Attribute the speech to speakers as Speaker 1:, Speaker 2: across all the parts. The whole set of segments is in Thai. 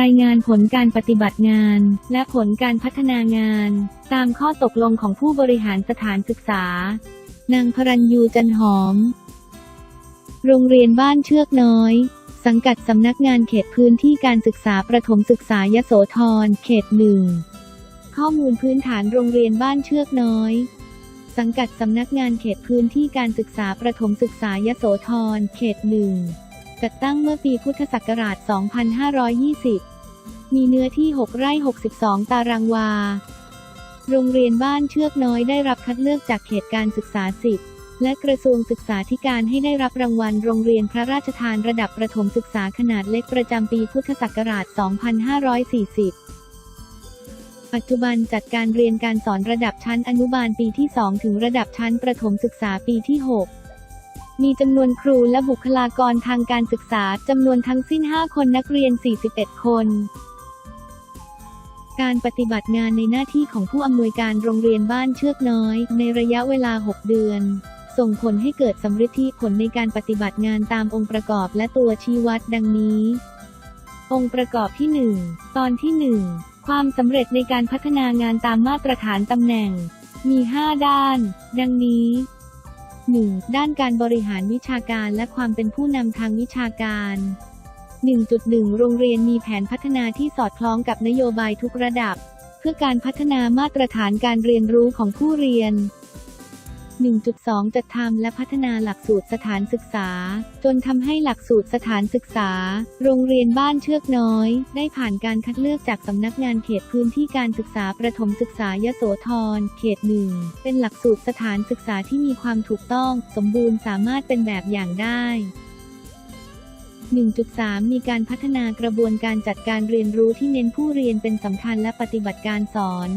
Speaker 1: รายงานผลการปฏิบัติงาน และผลการพัฒนางาน ตามข้อตกลงของผู้บริหารสถานศึกษา นางพรัญยูจันหอม โรงเรียนบ้านเชือกน้อย สังกัดสำนักงานเขตพื้นที่การศึกษาประถมศึกษายโสธร เขตหนึ่ง ข้อมูลพื้นฐานโรงเรียนบ้านเชือกน้อย สังกัดสำนักงานเขตพื้นที่การศึกษาประถมศึกษายโสธร เขตหนึ่ง จัดตั้งเมื่อปีพุทธศักราช 2520 มีเนื้อที่ 6 ไร่ 62 ตารางวา โรงเรียนบ้านเชือกน้อยได้รับคัดเลือกจากเขตการศึกษา 10 และกระทรวงศึกษาธิการให้ได้รับรางวัลโรงเรียนพระราชทานระดับประถมศึกษาขนาดเล็กประจำปีพุทธศักราช 2540ปัจจุบันจัดการเรียนการสอนระดับชั้นอนุบาลปีที่ 2 ถึงระดับชั้นประถมศึกษาปีที่ 6 มีจำนวนครูและบุคลากรทางการศึกษาจำนวนทั้งสิ้น 5 คนนักเรียน 41 คน การปฏิบัติงานในหน้าที่ของผู้อำนวยการโรงเรียนบ้านเชือกน้อย ในระยะเวลา 6 เดือน ส่งผลให้เกิดสำฤทธิผลในการปฏิบัติงานตามองค์ประกอบและตัวชี้วัดดังนี้ องค์ประกอบที่ 1 ตอนที่ 1 ความสำเร็จในการพัฒนางานตามมาตรฐานตำแหน่ง มี 5 ด้าน ดังนี้ 1. ด้านการบริหารวิชาการและความเป็นผู้นำทางวิชาการ 1.1 โรงเรียนมีแผนพัฒนาที่สอดคล้องกับนโยบายทุกระดับ เพื่อการพัฒนามาตรฐานการเรียนรู้ของผู้เรียน 1.2 จัดทำและพัฒนาหลักสูตรสถานศึกษา จนทำให้หลักสูตรสถานศึกษา โรงเรียนบ้านเชือกน้อย ได้ผ่านการคัดเลือกจากสำนักงานเขตพื้นที่การศึกษาประถมศึกษายโสธรเขตหนึ่งเป็นหลักสูตรสถานศึกษาที่มีความถูกต้อง สมบูรณ์สามารถเป็นแบบอย่างได้1.3 มีการพัฒนากระบวนการจัดการเรียนรู้ที่เน้นผู้เรียนเป็นสำคัญและปฏิบัติการสอน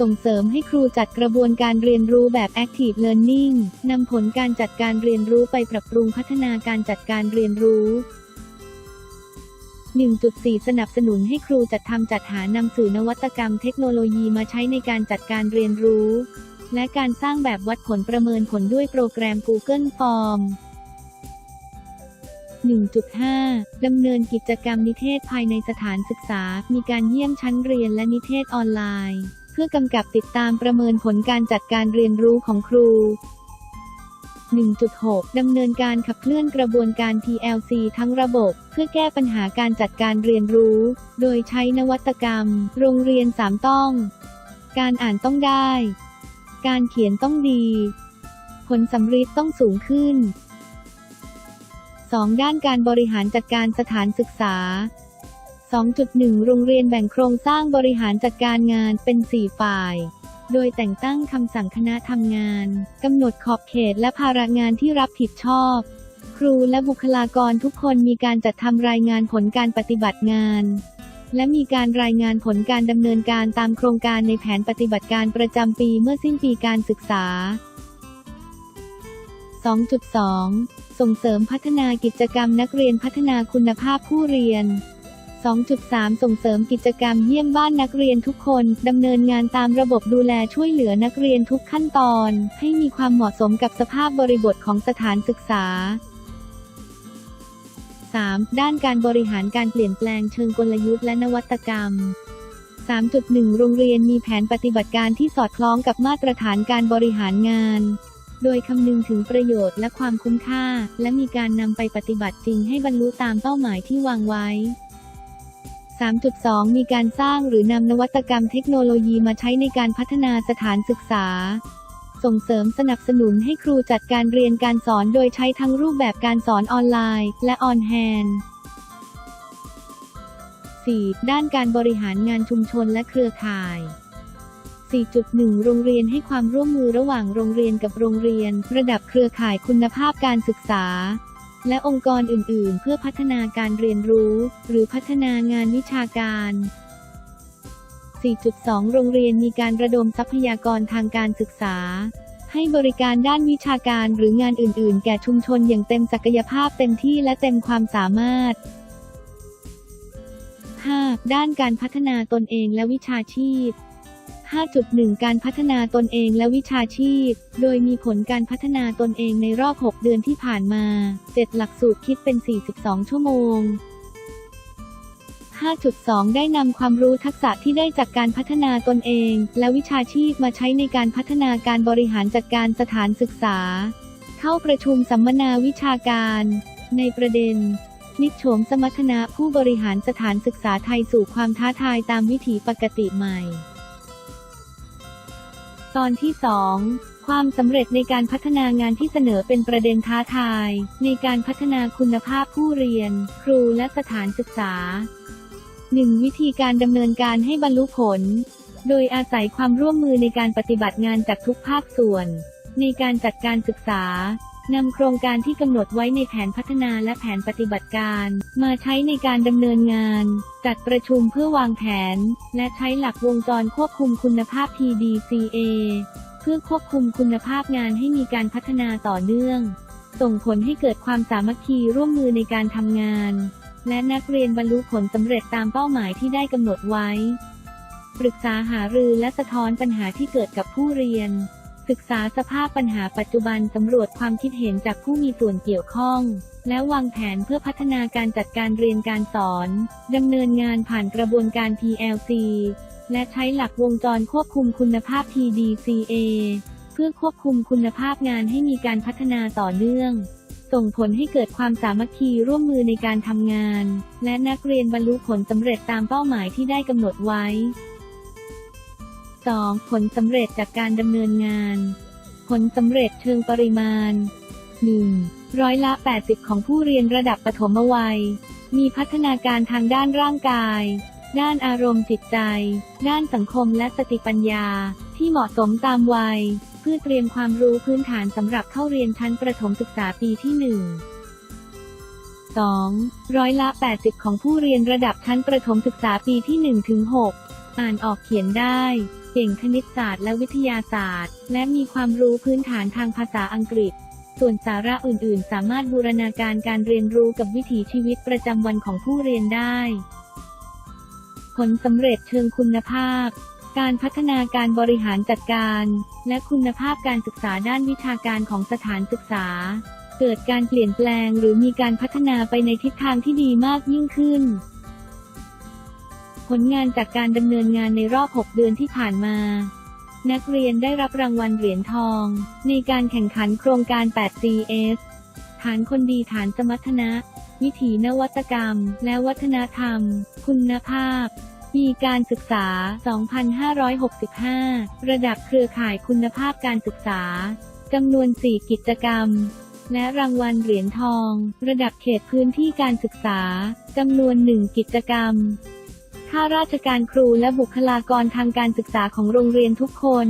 Speaker 1: ส่งเสริมให้ครูจัดกระบวนการเรียนรู้แบบ Active Learning นำผลการจัดการเรียนรู้ไปปรับปรุงพัฒนาการจัดการเรียนรู้ 1.4 สนับสนุนให้ครูจัดทำจัดหานำสื่อนวัตกรรมเทคโนโลยีมาใช้ในการจัดการเรียนรู้ และการสร้างแบบวัดผลประเมินผลด้วยโปรแกรม Google Form 1.5 ดำเนินกิจกรรมนิเทศภายในสถานศึกษา มีการเยี่ยมชั้นเรียนและนิเทศออนไลน์ พื่อกำกับติดตามประเมินผลการจัดการเรียนรู้ของครู 1.6 ดำเนินการขับเคลื่อนกระบวนการ PLC ทั้งระบบ เพื่อแก้ปัญหาการจัดการเรียนรู้ โดยใช้นวัตกรรม โรงเรียน3ต้อง การอ่านต้องได้ การเขียนต้องดี ผลสำฤทธิ์ต้องสูงขึ้น 2. ด้านการบริหารจัดการสถานศึกษา 2.1 โรงเรียนแบ่งโครงสร้างบริหารจัดการงานเป็น 4 ฝ่าย โดยแต่งตั้งคำสั่งคณะทำงาน กำหนดขอบเขตและภาระงานที่รับผิดชอบ ครูและบุคลากรทุกคนมีการจัดทำรายงานผลการปฏิบัติงาน และมีการรายงานผลการดำเนินการตามโครงการในแผนปฏิบัติการประจำปีเมื่อสิ้นปีการศึกษา 2.2 ส่งเสริมพัฒนากิจกรรมนักเรียนพัฒนาคุณภาพผู้เรียน 2.3 ส่งเสริมกิจกรรมเยี่ยมบ้านนักเรียนทุกคน ดำเนินงานตามระบบดูแลช่วยเหลือนักเรียนทุกขั้นตอน ให้มีความเหมาะสมกับสภาพบริบทของสถานศึกษา 3. ด้านการบริหารการเปลี่ยนแปลงเชิงกลยุทธ์และนวัตกรรม 3.1 โรงเรียนมีแผนปฏิบัติการที่สอดคล้องกับมาตรฐานการบริหารงาน โดยคำนึงถึงประโยชน์และความคุ้มค่า และมีการนำไปปฏิบัติจริงให้บรรลุตามเป้าหมายที่วางไว้ 3.2 มีการสร้างหรือนำนวัตกรรมเทคโนโลยีมาใช้ในการพัฒนาสถานศึกษา ส่งเสริมสนับสนุนให้ครูจัดการเรียนการสอนโดยใช้ทั้งรูปแบบการสอนออนไลน์ และออนแฮนด์ 4. ด้านการบริหารงานชุมชนและเครือข่าย 4.1 โรงเรียนให้ความร่วมมือระหว่างโรงเรียนกับโรงเรียน ระดับเครือข่ายคุณภาพการศึกษา และองค์กรอื่น ๆ เพื่อพัฒนาการเรียนรู้ หรือพัฒนางานวิชาการ 4.2 โรงเรียนมีการระดมทรัพยากรทางการศึกษา ให้บริการด้านวิชาการหรืองานอื่น ๆ แก่ชุมชนอย่างเต็มศักยภาพเต็มที่และเต็มความสามารถ 5. ด้านการพัฒนาตนเองและวิชาชีพ 5.1 การพัฒนาตนเองและวิชาชีพ โดยมีผลการพัฒนาตนเองในรอบ 6 เดือนที่ผ่านมา 7 หลักสูตรคิดเป็น 42 ชั่วโมง 5.2 ได้นำความรู้ทักษะที่ได้จากการพัฒนาตนเอง และวิชาชีพมาใช้ในการพัฒนาการบริหารจัดการสถานศึกษา เข้าประชุมสัมมนาวิชาการ ในประเด็นพลิกโฉมสมรรถนะผู้บริหารสถานศึกษาไทยสู่ความท้าทายตามวิถีปกติใหม่ ตอนที่ 2 ความสำเร็จในการพัฒนางานที่เสนอเป็นประเด็นท้าทาย ในการพัฒนาคุณภาพผู้เรียน ครูและสถานศึกษา 1. วิธีการดำเนินการให้บรรลุผล โดยอาศัยความร่วมมือในการปฏิบัติงานจากทุกภาคส่วน ในการจัดการศึกษา นำโครงการที่กำหนดไว้ในแผนพัฒนาและแผนปฏิบัติการ มาใช้ในการดำเนินงาน จัดประชุมเพื่อวางแผน และใช้หลักวงจรควบคุมคุณภาพ PDCA เพื่อควบคุมคุณภาพงานให้มีการพัฒนาต่อเนื่อง ส่งผลให้เกิดความสามัคคีร่วมมือในการทำงาน และนักเรียนบรรลุผลสำเร็จตามเป้าหมายที่ได้กำหนดไว้ ปรึกษาหารือและสะท้อนปัญหาที่เกิดกับผู้เรียน ศึกษาสภาพปัญหาปัจจุบันสำรวจความคิดเห็นจากผู้มีส่วนเกี่ยวข้อง และวางแผนเพื่อพัฒนาการจัดการเรียนการสอนดำเนินงานผ่านกระบวนการ PLC และใช้หลักวงจรควบคุมคุณภาพ PDCA เพื่อควบคุมคุณภาพงานให้มีการพัฒนาต่อเนื่องส่งผลให้เกิดความสามัคคีร่วมมือในการทำงาน และนักเรียนบรรลุผลสำเร็จตามเป้าหมายที่ได้กำหนดไว้ 2. ผลสำเร็จจากการดำเนินงาน ผลสำเร็จเชิงปริมาณ 1. ร้อยละ 80 ของผู้เรียนระดับปฐมวัย มีพัฒนาการทางด้านร่างกาย ด้านอารมณ์จิตใจ ด้านสังคมและสติปัญญา ที่เหมาะสมตามวัย เพื่อเตรียมความรู้พื้นฐานสำหรับเข้าเรียนชั้นประถมศึกษาปีที่ 1 2. ร้อยละ 80 ของผู้เรียนระดับชั้นประถมศึกษาปีที่ 1 ถึง 6 อ่านออกเขียนได้ เก่งคณิตศาสตร์และวิทยาศาสตร์ และมีความรู้พื้นฐานทางภาษาอังกฤษ ส่วนสาระอื่นๆ สามารถบูรณาการการเรียนรู้กับวิถีชีวิตประจำวันของผู้เรียนได้ ผลสำเร็จเชิงคุณภาพ การพัฒนาการบริหารจัดการ และคุณภาพการศึกษาด้านวิชาการของสถานศึกษา เกิดการเปลี่ยนแปลงหรือมีการพัฒนาไปในทิศทางที่ดีมากยิ่งขึ้น ผลงานจากการดำเนินงานในรอบ 6 เดือนที่ผ่านมา นักเรียนได้รับรางวัลเหรียญทอง ในการแข่งขันโครงการ 8CS ฐานคนดีฐานสมรรถนะ วิถีนวัตกรรม และวัฒนธรรม คุณภาพ ปีการศึกษา 2565 ระดับเครือข่ายคุณภาพการศึกษา จำนวน 4 กิจกรรม และรางวัลเหรียญทอง ระดับเขตพื้นที่การศึกษา จำนวน 1 กิจกรรม ข้าราชการครูและบุคลากรทางการศึกษาของโรงเรียนทุกคน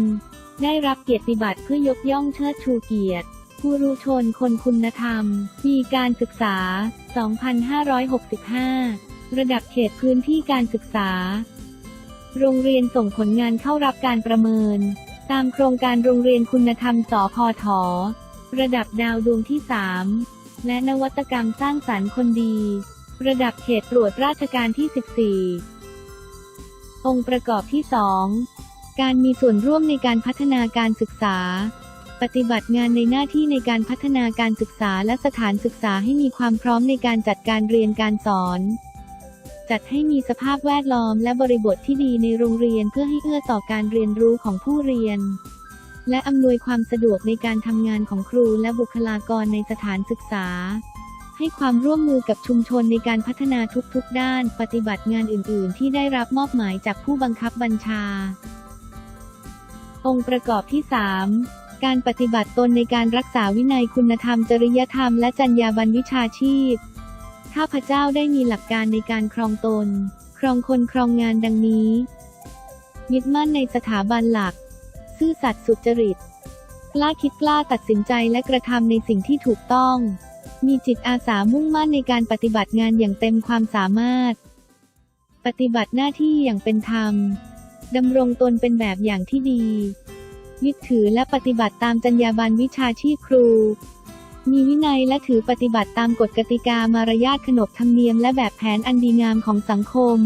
Speaker 1: ได้รับเกียรติบัตรเพื่อยกย่องเชิดชูเกียรติผู้รู้ชนคนคุณธรรม ปีการศึกษา 2565 ระดับเขตพื้นที่การศึกษา โรงเรียนส่งผลงานเข้ารับการประเมิน ตามโครงการโรงเรียนคุณธรรมสพท ระดับดาวดวงที่ 3 และนวัตกรรมสร้างสรรค์คนดี ระดับเขตตรวจราชการที่ 14 องค์ประกอบที่ 2 การมีส่วนร่วมในการพัฒนาการศึกษา ปฏิบัติงานในหน้าที่ในการพัฒนาการศึกษาและสถานศึกษาให้มีความพร้อมในการจัดการเรียนการสอนจัดให้มีสภาพแวดล้อมและบริบทที่ดีในโรงเรียนเพื่อให้เอื้อต่อการเรียนรู้ของผู้เรียน และอำนวยความสะดวกในการทำงานของครูและบุคลากรในสถานศึกษา ให้ความร่วมมือกับชุมชนในการพัฒนาทุกๆด้าน ปฏิบัติงานอื่น ๆ ที่ได้รับมอบหมายจากผู้บังคับบัญชา องค์ประกอบที่ 3 การปฏิบัติตนในการรักษาวินัยคุณธรรม จริยธรรม และจรรยาบรรณวิชาชีพ ข้าพเจ้าได้มีหลักการในการครองตน ครองคนครองงานดังนี้ ยึดมั่นในสถาบันหลัก ซื่อสัตย์สุจริต กล้าคิดกล้าตัดสินใจและกระทำในสิ่งที่ถูกต้อง มีจิตอาสามุ่งมั่นในการปฏิบัติงานอย่างเต็มความสามารถ ปฏิบัติหน้าที่อย่างเป็นธรรม ดำรงตนเป็นแบบอย่างที่ดี ยึดถือและปฏิบัติตามจรรยาบรรณวิชาชีพครู มีวินัยและถือปฏิบัติตามกฎกติกามารยาทขนบธรรมเนียมและแบบแผนอันดีงามของสังคม